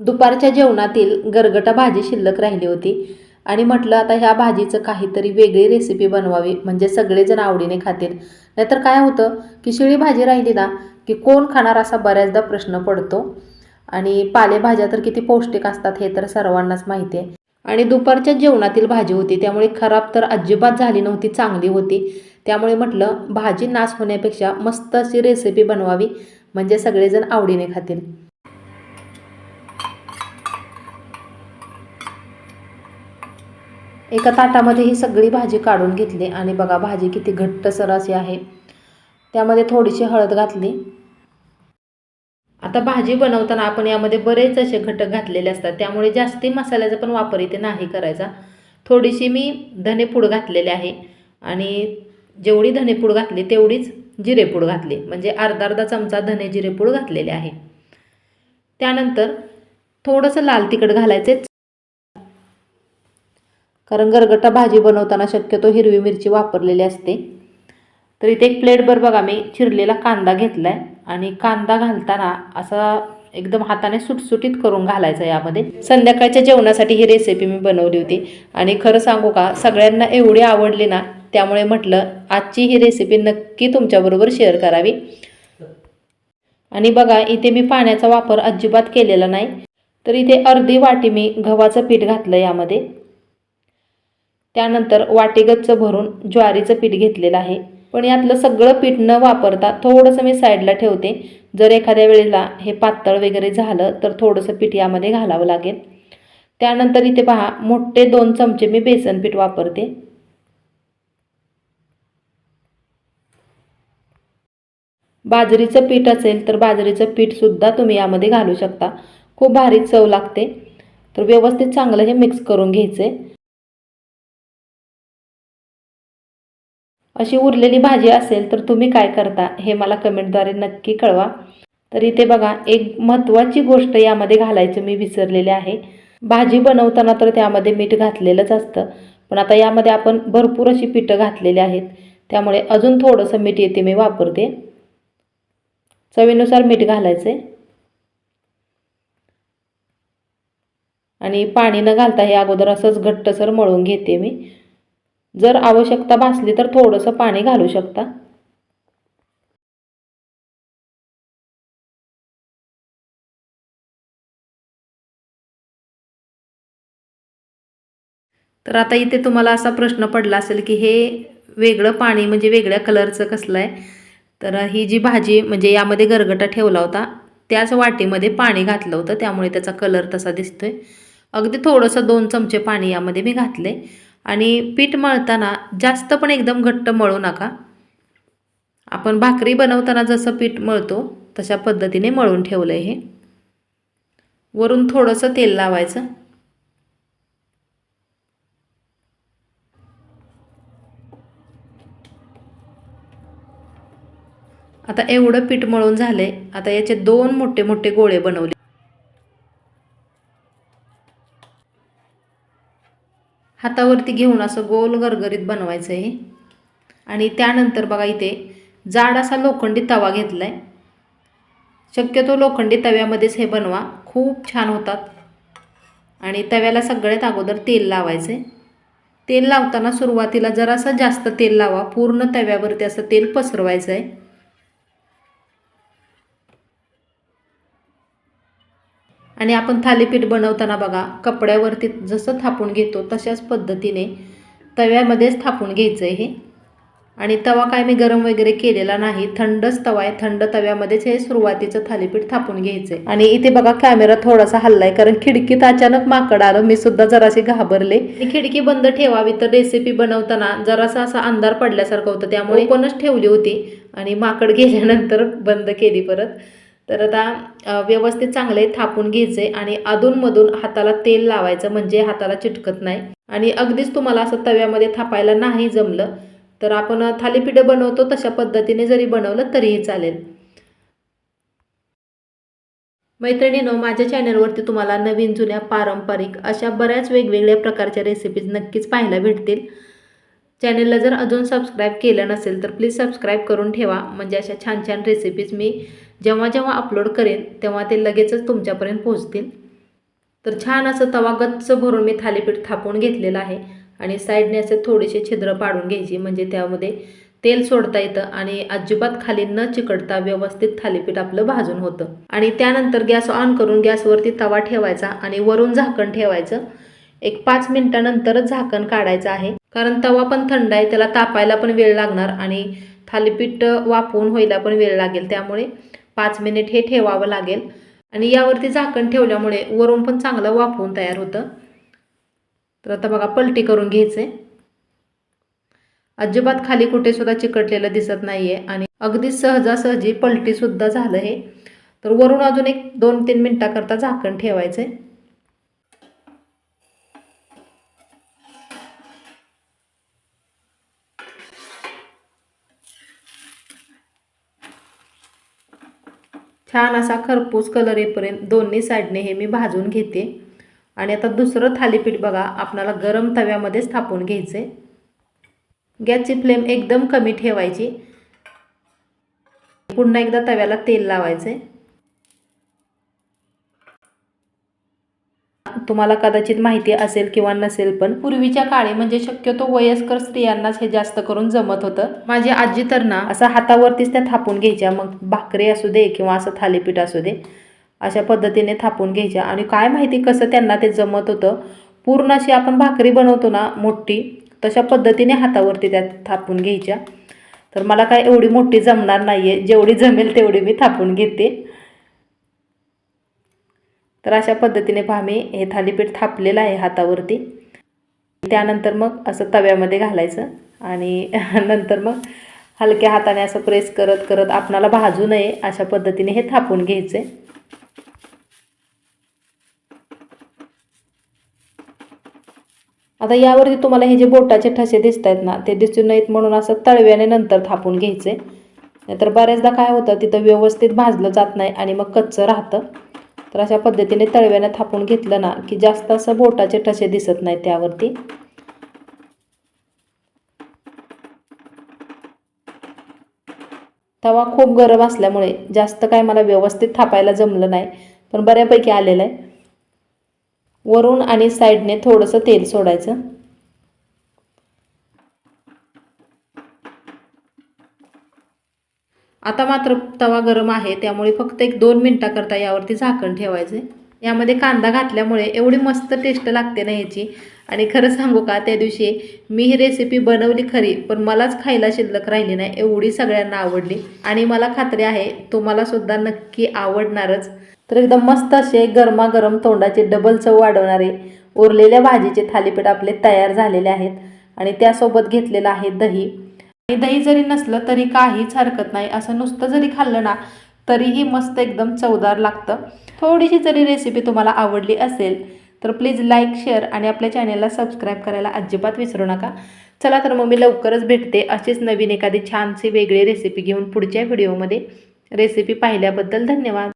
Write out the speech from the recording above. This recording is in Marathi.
दुपारच्या जेवणातील गरगटा भाजी शिल्लक राहिली होती. आणि म्हटलं आता ह्या भाजीचं काहीतरी वेगळी रेसिपी बनवावी म्हणजे सगळेजण आवडीने खातील. नाहीतर काय होतं की शिळी भाजी राहिली ना की कोण खाणार असा बऱ्याचदा प्रश्न पडतो. आणि पालेभाज्या तर किती पौष्टिक असतात हे तर सर्वांनाच माहिती आहे. आणि दुपारच्या जेवणातील भाजी होती त्यामुळे खराब तर अजिबात झाली नव्हती चांगली होती. त्यामुळे म्हटलं भाजी नाश होण्यापेक्षा मस्त अशी रेसिपी बनवावी म्हणजे सगळेजण आवडीने खातील. एका ताटामध्ये ही सगळी भाजी काढून घेतली आणि बघा भाजी किती घट्टसर अशी आहे. त्यामध्ये थोडीशी हळद घातली. आता भाजी बनवताना आपण यामध्ये बरेच असे घटक घातलेले असतात. त्यामुळे जास्ती मसाल्याचा पण वापर इथे नाही करायचा. थोडीशी मी धनेपूड घातलेली आहे आणि जेवढी धनेपूड घातली तेवढीच जिरेपूड घातली. म्हणजे अर्धा अर्धा चमचा धने जिरेपूड घातलेले आहे. त्यानंतर थोडंसं लाल तिखट घालायचे. कारण गरगटा भाजी बनवताना शक्यतो हिरवी मिरची वापरलेली असते. तर इथे एक प्लेटभर बघा मी चिरलेला कांदा घेतला आहे आणि कांदा घालताना असा एकदम हाताने सुटसुटीत करून घालायचा यामध्ये. संध्याकाळच्या जेवणासाठी ही रेसिपी मी बनवली होती. आणि खरं सांगू का सगळ्यांना एवढी आवडली ना त्यामुळे म्हटलं आजची ही रेसिपी नक्की तुमच्याबरोबर शेअर करावी. आणि बघा इथे मी पाण्याचा वापर अजिबात केलेला नाही. तर इथे अर्धी वाटी मी गव्हाचं पीठ घातलं यामध्ये. त्यानंतर वाटेगच्च भरून ज्वारीचं पीठ घेतलेलं आहे. पण यातलं सगळं पीठ न वापरता थोडंसं मी साईडला ठेवते. जर एखाद्या वेळेला हे पातळ वगैरे झालं तर थोडंसं पीठ यामध्ये घालावं लागेल. त्यानंतर इथे पहा मोठे दोन चमचे मी बेसन पीठ वापरते. बाजरीचं पीठ असेल तर बाजरीचं पीठसुद्धा तुम्ही यामध्ये घालू शकता. खूप भारी चव लागते. तर व्यवस्थित चांगलं हे मिक्स करून घ्यायचं अशी उरलेली भाजी असेल तर तुम्ही काय करता हे मला कमेंटद्वारे नक्की कळवा. तर इथे बघा एक महत्त्वाची गोष्ट यामध्ये घालायचं मी विसरलेले आहे. भाजी बनवताना तर त्यामध्ये मीठ घातलेलंच असतं पण आता यामध्ये आपण भरपूर अशी पिठं घातलेली आहेत. त्यामुळे अजून थोडंसं मीठ येते मी वापरते. चवीनुसार मीठ घालायचं. आहे आणि पाणी न घालता हे अगोदर असंच घट्टसर मळून घेते मी. जर आवश्यकता भासली तर थोडंसं पाणी घालू शकता. तर आता इथे तुम्हाला असा प्रश्न पडला असेल की हे वेगळं पाणी म्हणजे वेगळ्या कलरचं कसलं आहे? तर ही जी भाजी म्हणजे यामध्ये गरगटा ठेवला होता त्याच वाटीमध्ये पाणी घातलं होतं त्यामुळे त्याचा कलर तसा दिसतोय. अगदी थोडंसं दोन चमचे पाणी यामध्ये मी घातले आणि पीठ मळताना जास्त पण एकदम घट्ट मळू नका. आपण भाकरी बनवताना जसं पीठ मळतो तशा पद्धतीने मळून ठेवलं आहे हे. वरून थोडंसं तेल लावायचं. आता एवढं पीठ मळून झालंय आता याचे दोन मोठे मोठे गोळे बनवले. हातावरती घेऊन असं गोल गरगरीत बनवायचं आहे आणि त्यानंतर बघा इथे जाड असा लोखंडी तवा घेतला आहे शक्यतो लोखंडी तव्यामध्येच हे बनवा. खूप छान होतात. आणि तव्याला सगळ्यात अगोदर तेल लावायचं आहे तेल लावताना सुरुवातीला जरासा जास्त तेल लावा. पूर्ण तव्यावरती असं तेल पसरवायचं आहे आणि आपण थालीपीठ बनवताना बघा कपड्यावरती जसं थापून घेतो तशाच पद्धतीने तव्यामध्येच थापून घ्यायचं आहे हे. आणि तवा काय मी गरम वगैरे केलेला नाही थंडच तवा आहे. थंड तव्यामध्येच हे सुरुवातीचं थालीपीठ थापून घ्यायचं आहे आणि इथे बघा कॅमेरा थोडासा हल्लाय कारण खिडकीत अचानक माकड आलं मी सुद्धा जराशी घाबरले. खिडकी बंद ठेवावी तर रेसिपी बनवताना जरासा असा अंधार पडल्यासारखं होतं त्यामुळे पणच ठेवली होती. आणि माकड गेल्यानंतर बंद केली परत. तर आता व्यवस्थित चांगले थापून घ्यायचे आणि अधूनमधून हाताला तेल लावायचं म्हणजे हाताला चिटकत नाही. आणि अगदीच तुम्हाला असं तव्यामध्ये थापायला नाही जमलं तर आपण थालीपीठं बनवतो तशा पद्धतीने जरी बनवलं तरीही चालेल. मैत्रिणीनो माझ्या चॅनलवरती तुम्हाला नवीन जुन्या पारंपरिक अशा बऱ्याच वेगवेगळ्या प्रकारच्या रेसिपीज नक्कीच पाहायला भेटतील. चॅनलला जर अजून सबस्क्राईब केलं नसेल तर प्लीज सबस्क्राईब करून ठेवा. म्हणजे अशा छान छान रेसिपीज मी जेव्हा जेव्हा अपलोड करेन तेव्हा ते लगेचच तुमच्यापर्यंत पोहोचतील. तर छान असं तवा गच्च भरून मी थालीपीठ थापून घेतलेलं आहे आणि साईडने असे थोडेसे छिद्र पाडून घ्यायची म्हणजे त्यामध्ये तेल सोडता येतं आणि अजिबात खाली न चिकटता व्यवस्थित थालीपीठ आपलं भाजून होतं. आणि त्यानंतर गॅस ऑन करून गॅसवरती तवा ठेवायचा आणि वरून झाकण ठेवायचं. एक पाच मिनिटानंतरच झाकण काढायचं आहे. कारण तवा पण थंड आहे त्याला तापायला पण वेळ लागणार आणि थालीपीठ वाफवून व्हायला पण वेळ लागेल. त्यामुळे पाच मिनिट हे ठेवावं लागेल. आणि यावरती झाकण ठेवल्यामुळे वरून पण चांगलं वाफवून तयार होतं. तर आता बघा पलटी करून घ्यायचे. अजिबात खाली कुठे सुद्धा चिकटलेलं दिसत नाही आहे आणि अगदी सहजासहजी पलटीसुद्धा झालं हे. तर वरून अजून एक दोन तीन मिनटाकरता झाकण ठेवायचं आहे छान असा खरपूस कलर येईपर्यंत दोन्ही साईडने हे मी भाजून घेते. आणि आता दुसरं थालीपीठ बघा आपणाला गरम तव्यामध्येच थापून घ्यायचे गॅसची फ्लेम एकदम कमी ठेवायची. पुन्हा एकदा तव्याला तेल लावायचे तुम्हाला कदाचित माहिती असेल किंवा नसेल पण पूर्वीच्या काळी म्हणजे शक्यतो वयस्कर स्त्रियांनाच हे जास्त करून जमत होतं. माझी आजी तर ना असं हातावरतीच त्या थापून घ्यायच्या मग भाकरी असू दे किंवा असं थालीपीठ असू दे अशा पद्धतीने थापून घ्यायच्या. आणि काय माहिती कसं त्यांना ते जमत होतं. पूर्ण अशी आपण भाकरी बनवतो ना मोठी तशा पद्धतीने हातावरती त्या थापून घ्यायच्या. तर मला काय एवढी मोठी जमणार नाही आहे जेवढी जमेल तेवढी मी थापून घेते. तर अशा पद्धतीने पहा मी हे थालीपीठ थापलेलं आहे हातावरती. त्यानंतर मग असं तव्यामध्ये घालायचं आणि नंतर मग हलक्या हाताने असं प्रेस करत करत आपणाला भाजू नये अशा पद्धतीने हे थापून घ्यायचे. आता यावरती तुम्हाला हे जे बोटाचे ठसे दिसत आहेत ना ते दिसू नयेत म्हणून असं तळव्याने नंतर थापून घ्यायचे. नाहीतर बऱ्याचदा काय होतं तिथं व्यवस्थित भाजलं जात नाही आणि मग कच्चं राहतं. तर अशा पद्धतीने तळव्याने थापून घेतलं ना की जास्त असं बोटाचे ठसे दिसत नाही त्यावरती. तवा खूप गरम असल्यामुळे जास्त काय मला व्यवस्थित थापायला जमलं नाही पण बऱ्यापैकी आलेलं आहे. वरून आणि साईडने थोडंसं तेल सोडायचं. आता मात्र तवा गरम आहे त्यामुळे फक्त एक दोन मिनटाकरता यावरती झाकण ठेवायचे. यामध्ये कांदा घातल्यामुळे एवढी मस्त टेस्ट लागते ना ह्याची. आणि खरं सांगू का त्या दिवशी मी ही रेसिपी बनवली खरी पण मलाच खायला शिल्लक राहिली नाही एवढी सगळ्यांना आवडली. आणि मला खात्री आहे तुम्हालासुद्धा नक्की आवडणारच. तर एकदम मस्त असे गरमागरम तोंडाचे डबल चव वाढवणारे उरलेल्या भाजीचे थालीपीठ आपले तयार झालेले आहेत. आणि त्यासोबत घेतलेलं आहे दही. आणि दही जरी नसलं तरी काहीच हरकत नाही. असं नुसतं जरी खाल्लं ना तरीही मस्त एकदम चवदार लागतं. थोडीशी जरी रेसिपी तुम्हाला आवडली असेल तर प्लीज लाईक शेअर आणि आपल्या चॅनेलला सबस्क्राईब करायला अजिबात विसरू नका. चला तर मग मी लवकरच भेटते अशीच नवीन एखादी छानशी वेगळी रेसिपी घेऊन पुढच्या व्हिडिओमध्ये रेसिपी पाहिल्याबद्दल धन्यवाद.